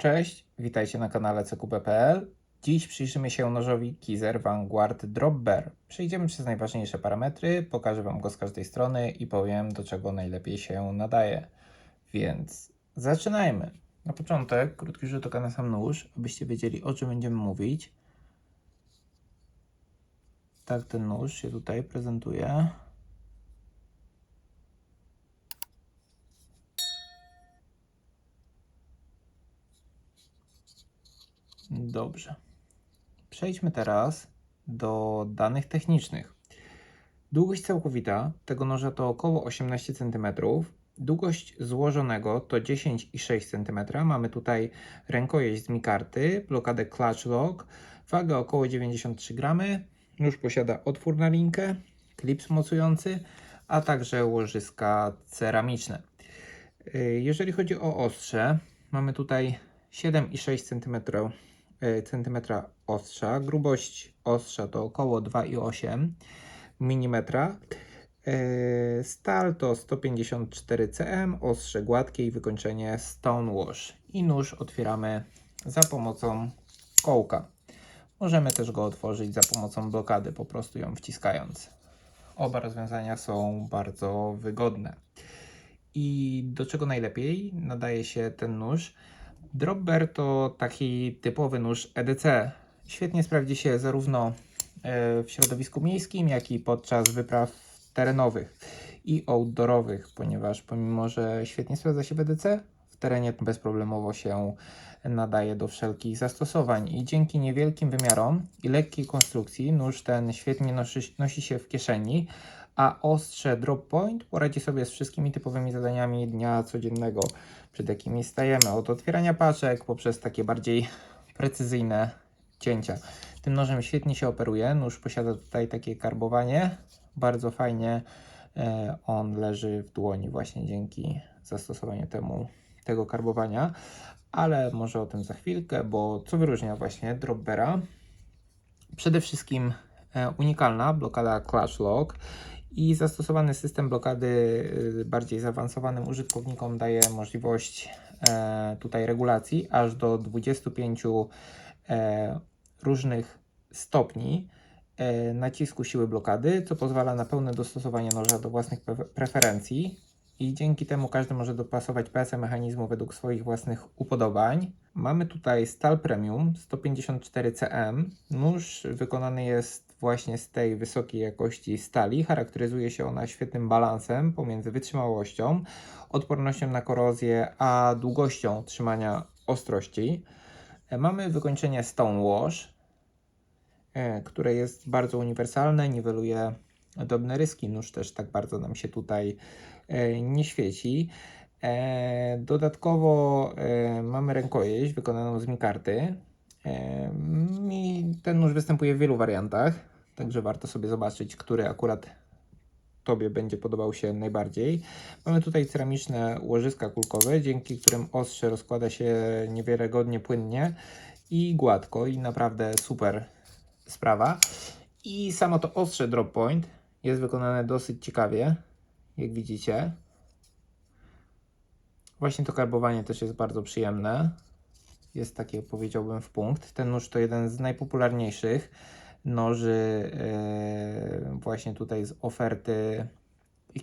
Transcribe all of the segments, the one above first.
Cześć, witajcie na kanale CQB.pl. Dziś przyjrzymy się nożowi Kizer Vanguard Drop Bear. Przejdziemy przez najważniejsze parametry, pokażę Wam go z każdej strony i powiem do czego najlepiej się nadaje. Więc zaczynajmy. Na początek krótki rzut oka na sam nóż, abyście wiedzieli o czym będziemy mówić. Tak ten nóż się tutaj prezentuje. Dobrze. Przejdźmy teraz do danych technicznych. Długość całkowita tego noża to około 18 cm. Długość złożonego to 10,6 cm. Mamy tutaj rękojeść z mikarty, blokadę clutch lock, wagę około 93 gramy. Nóż posiada otwór na linkę, klips mocujący, a także łożyska ceramiczne. Yy, Jeżeli chodzi o ostrze, mamy tutaj 7,6 cm e, centymetra ostrza. Grubość ostrza to około 2,8 mm. E, Stal to 154 cm, ostrze gładkie i wykończenie stonewash. I nóż otwieramy za pomocą kołka. Możemy też go otworzyć za pomocą blokady, po prostu ją wciskając. Oba rozwiązania są bardzo wygodne. I do czego najlepiej nadaje się ten nóż? Dropper to taki typowy nóż EDC. Świetnie sprawdzi się zarówno e, w środowisku miejskim, jak i podczas wypraw terenowych i outdoorowych, ponieważ pomimo, że świetnie sprawdza się w EDC, w terenie bezproblemowo się nadaje do wszelkich zastosowań i dzięki niewielkim wymiarom i lekkiej konstrukcji nóż ten świetnie nosi, nosi się w kieszeni, a ostrze drop point poradzi sobie z wszystkimi typowymi zadaniami dnia codziennego, przed jakimi stajemy, od otwierania paczek poprzez takie bardziej precyzyjne cięcia. Tym nożem świetnie się operuje, nóż posiada tutaj takie karbowanie, bardzo fajnie e, on leży w dłoni właśnie dzięki zastosowaniu temu, tego karbowania, ale może o tym za chwilkę, bo co wyróżnia właśnie Dropbera? Przede wszystkim e, unikalna blokada Clutch Lock i zastosowany system blokady y, bardziej zaawansowanym użytkownikom daje możliwość e, tutaj regulacji aż do 25 e, różnych stopni e, nacisku siły blokady, co pozwala na pełne dostosowanie noża do własnych pre- preferencji i dzięki temu każdy może dopasować PSE mechanizmu według swoich własnych upodobań. Mamy tutaj stal premium 154 cm. Nóż wykonany jest właśnie z tej wysokiej jakości stali. Charakteryzuje się ona świetnym balansem pomiędzy wytrzymałością, odpornością na korozję, a długością trzymania ostrości. E, Mamy wykończenie Stonewash, e, które jest bardzo uniwersalne, niweluje drobne ryski. Nóż też tak bardzo nam się tutaj e, nie świeci. E, Dodatkowo e, mamy rękojeść wykonaną z mikarty. I ten nóż występuje w wielu wariantach, także warto sobie zobaczyć, który akurat Tobie będzie podobał się najbardziej. Mamy tutaj ceramiczne łożyska kulkowe, dzięki którym ostrze rozkłada się niewiarygodnie płynnie i gładko i naprawdę super sprawa. I samo to ostrze drop point jest wykonane dosyć ciekawie, jak widzicie. Właśnie to karbowanie też jest bardzo przyjemne. Jest takie, powiedziałbym, w punkt. Ten nóż to jeden z najpopularniejszych noży e, właśnie tutaj z oferty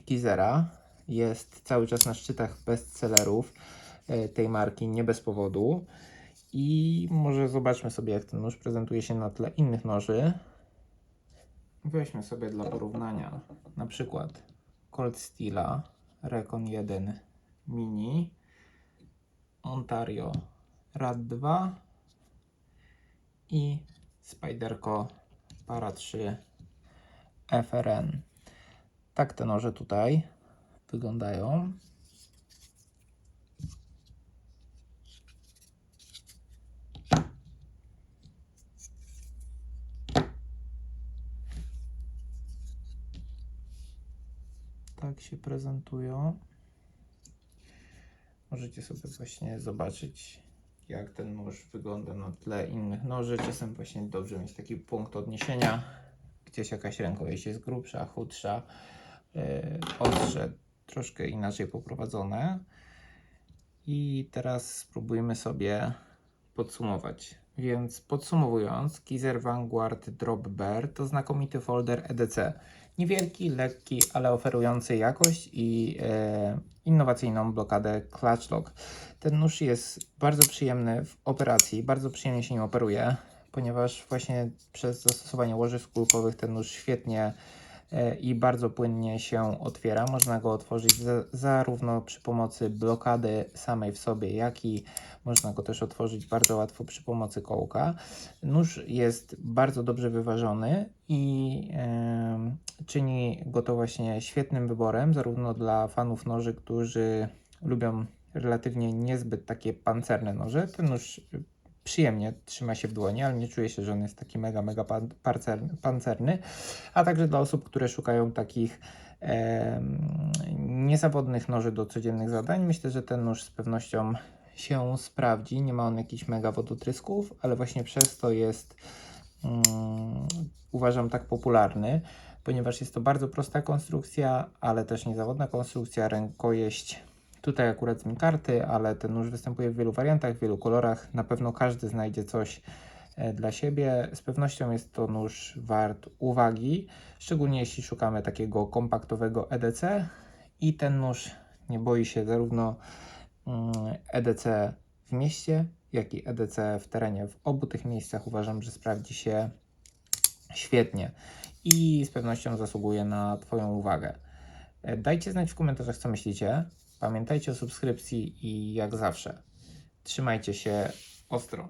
Kizera. Jest cały czas na szczytach bestsellerów e, tej marki, nie bez powodu. I może zobaczmy sobie, jak ten nóż prezentuje się na tle innych noży. Weźmy sobie dla porównania na przykład Cold Steela Recon 1 Mini, Ontario Rad 2 i Spyderco Para 3 FRN. Tak te noże tutaj wyglądają. Tak się prezentują. Możecie sobie właśnie zobaczyć, jak ten nóż wygląda na tle innych noży. Czasem właśnie dobrze mieć taki punkt odniesienia. Gdzieś jakaś rękojeść jest grubsza, chudsza, yy, ostrze troszkę inaczej poprowadzone. I teraz spróbujmy sobie podsumować. Więc podsumowując, Kizer Vanguard Drop Bear to znakomity folder EDC. Niewielki, lekki, ale oferujący jakość i e, innowacyjną blokadę Clutch Lock. Ten nóż jest bardzo przyjemny w operacji, bardzo przyjemnie się nim operuje, ponieważ właśnie przez zastosowanie łożysk kulkowych ten nóż świetnie i bardzo płynnie się otwiera. Można go otworzyć za, zarówno przy pomocy blokady samej w sobie, jak i można go też otworzyć bardzo łatwo przy pomocy kołka. Nóż jest bardzo dobrze wyważony i czyni go to właśnie świetnym wyborem, zarówno dla fanów noży, którzy lubią relatywnie niezbyt takie pancerne noże. Ten nóż przyjemnie trzyma się w dłoni, ale nie czuje się, że on jest taki mega, mega pan- pancerny. A także dla osób, które szukają takich em, niezawodnych noży do codziennych zadań. Myślę, że ten nóż z pewnością się sprawdzi. Nie ma on jakichś mega wodotrysków, ale właśnie przez to jest mm, uważam tak popularny, ponieważ jest to bardzo prosta konstrukcja, ale też niezawodna konstrukcja, rękojeść. Tutaj akurat mi karty, ale ten nóż występuje w wielu wariantach, w wielu kolorach. Na pewno każdy znajdzie coś e, dla siebie. Z pewnością jest to nóż wart uwagi, szczególnie jeśli szukamy takiego kompaktowego EDC i ten nóż nie boi się zarówno mm, EDC w mieście, jak i EDC w terenie. W obu tych miejscach uważam, że sprawdzi się świetnie i z pewnością zasługuje na Twoją uwagę. E, Dajcie znać w komentarzach, co myślicie. Pamiętajcie o subskrypcji i jak zawsze, trzymajcie się ostro.